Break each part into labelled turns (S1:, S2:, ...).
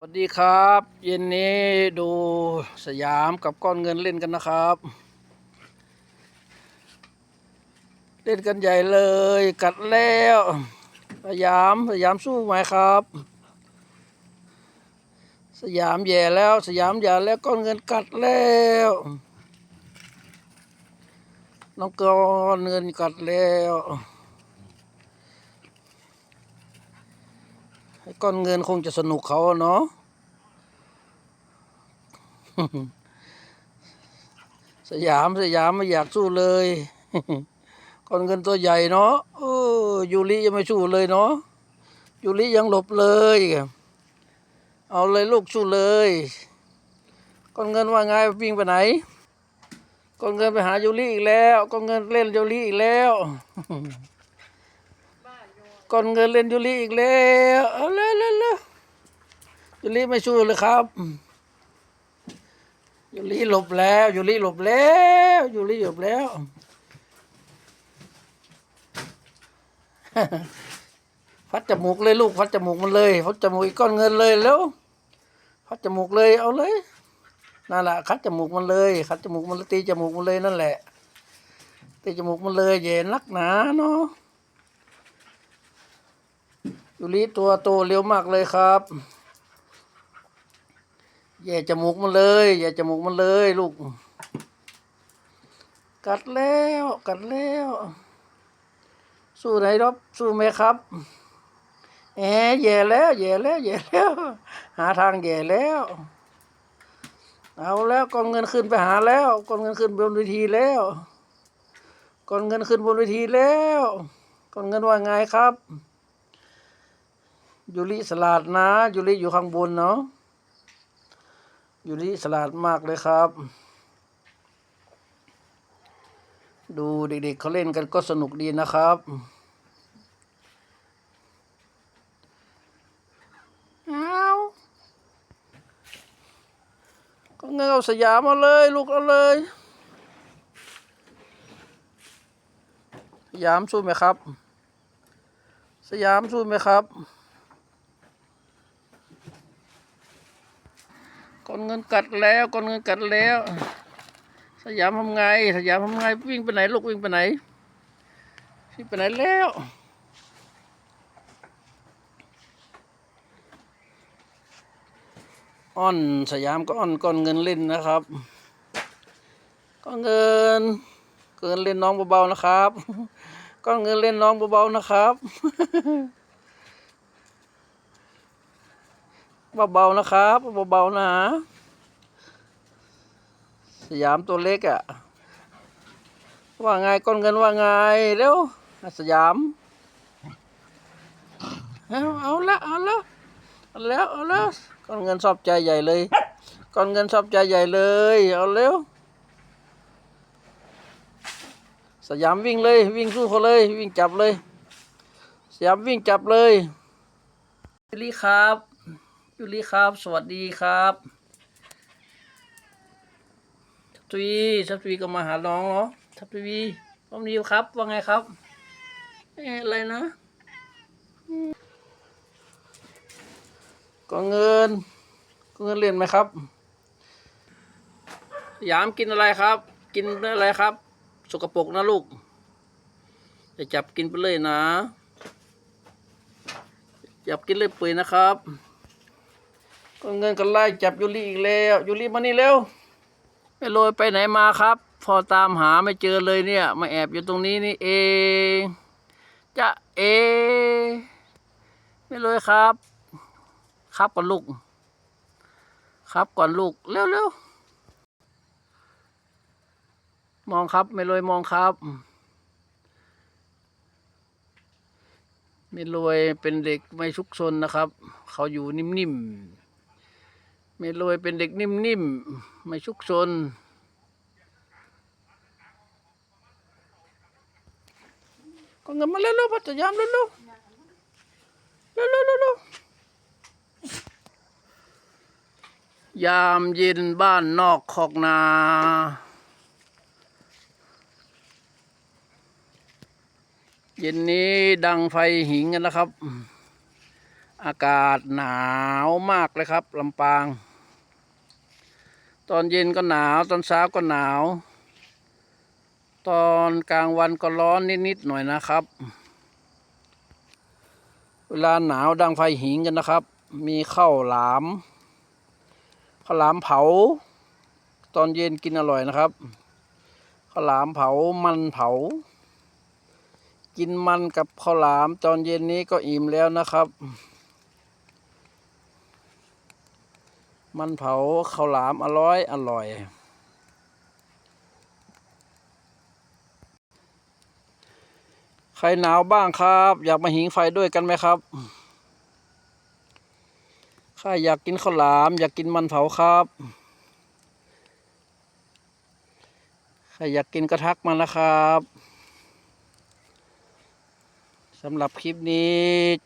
S1: สวัสดีครับ เย็นนี้ดูสยามกับก้อนเงินเล่นกันนะครับ เล่นกันใหญ่เลยกัดแล้วสยามสยามสู้ไหมครับ สยามแย่แล้วสยามแย่แล้วก้อนเงินกัดแล้วน้องก้อนเงินกัดแล้วไอ้ ก้อนเงินคงจะสนุกเขาเนาะสยามสยามไม่อยากสู้เลยก้อนเงินตัวใหญ่เนาะเออยูริยังไม่สู้เลยเนาะยูริยังหลบเลย เอาเลยลูกสู้เลยก้อนเงินว่าไงวิ่งไปไหนก้อนเงินไปหายูริอีกแล้วก้อนเงินเล่นยูริอีกแล้ว ก้อนเงินเล่นยูริอีกแล้วเอาเลยเลยเลยยูริไม่สู้เลยครับยูริหลบแล้วยูริหลบแล้วยูริหลบแล้วพัดจมูกเลยลูกพัดจมูกมันเลยพัดจมูกอีกก้อนเงินเลยแล้วพัดจมูกเลยเอาเลยนั่นแหละคัดจมูกมันเลยคัดจมูกมันตีจมูกมันเลยนั่นแหละตีจมูกมันเลยเย็นนักหนาเนาะ ยูริตัวโตเร็วมากเลยครับแย่จมูกมันเลยแย่จมูกมันเลยลูก กัดแล้วกัดแล้ว สู้ไหนรบสู้ไหมครับแหมแย่แล้วแย่แล้วแย่แล้ว หาทางแย่แล้ว เอาแล้วกองเงินขึ้นไปหาแล้วกองเงินขึ้นบนเวทีแล้วกองเงินขึ้นบนเวทีแล้วกองเงินว่าไงครับ ยูริสลาดนะยูริอยู่ข้างบนเนาะยู่นี่สลาดมากเลยครับ ดูเด็กๆเขาเล่นกันก็สนุกดีนะครับเอาก็เงนเอาสยามมาเลย ลูกเอาเลยสยามสู้ไหมครับ สยามสู้ไหมครับ ก้อ นเงินกัดแล้วก้อนเงินกัดแล้ว สยามทำไง สยามทำไงวิ่งไปไหนลูกวิ่งไปไหนวิ่งไปไหนแล้วอ้อนสยามก็อ้อนก้อนเงินเล่นนะครับก้อนเงินเกินเล่นน้องเบาๆนะครับก้อนเงินเล่นน้องเบาๆนะครับ เบาๆนะครับเบาๆนะ สยามตัวเล็กอะ่ะ ว่าไงก้อนเงินว่าไงเร็วสยาม เอาเอาละเอาละเอาแล้วเอาล้วก้อนเงินชอบใจใหญ่เลยก้อนเงินชอบใจใหญ่เลยเอาเร็วสยามวิ่งเลยวิ่งสู้เขาเลยวิ่งจับเลย สยามวิ่งจับเลยยูริครับ ยูริครับ สวัสดีครับทัพทวีทัพทวีก็มาหาน้องเนาะทัพทวีป้อมนิวครับ ว่าไงครับเอ๊ะอะไรนะอืมก็เงินก็เงินเรียนไหมครับ ยามกินอะไรครับ กินอะไรครับ สกปรกนะลูกจะจับกินไปเลยนะจับกินเลยปุ๋ยนะครับ ก็เงินกันไล่จับยูริอีกแล้วยูริมานี่เร็วไม่โรยไปไหนมาครับ พอตามหาไม่เจอเลยเนี่ย มาแอบอยู่ตรงนี้นี่เองจะเอ ไม่โรยครับ ครับก่อนลูก ครับก่อนลูกเร็วเร็วมองครับ ไม่โรยมองครับไม่รวยเป็นเด็กไม่ชุกซนนะครับ เขาอยู่นิ่มๆ ไม่รวยเป็นเด็กนิ่มๆ ไม่ชุกซนก็เงินมาเร็วๆพัทยามเร็วๆเร็วๆเร็วๆยามเย็นบ้านนอกคอกนาเย็นนี้ดังไฟหิงกันนะครับ อากาศหนาวมากเลยครับลำปาง ตอนเย็นก็หนาว ตอนเช้าก็หนาว ตอนกลางวันก็ร้อนนิดๆหน่อยนะครับ เวลาหนาวดังไฟหิงกันนะครับ มีข้าวหลามข้าวหลามเผา ตอนเย็นกินอร่อยนะครับข้าวหลามเผามันเผา กินมันกับข้าวหลามตอนเย็นนี้ก็อิ่มแล้วนะครับ มันเผาข้าวหลามอร่อยอร่อย ใครหนาวบ้างครับ อยากมาหิงไฟด้วยกันไหมครับข้าอยากกินข้าวหลาม อยากกินมันเผาครับใครอยากกินก็ทักมานะครับสำหรับคลิปนี้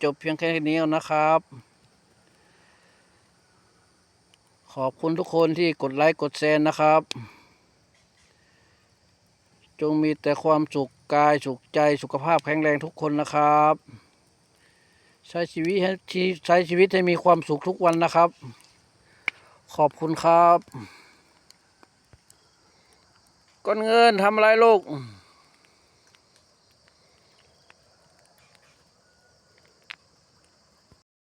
S1: จบเพียงแค่นี้นะครับ ขอบคุณทุกคนที่กดไลค์กดแชร์นะครับ จงมีแต่ความสุขกายสุขใจสุขภาพแข็งแรงทุกคนนะครับ ใช้ชีวิตให้ใช้ชีวิตให้มีความสุขทุกวันนะครับ ขอบคุณครับก้อนเงินทำอะไรลูก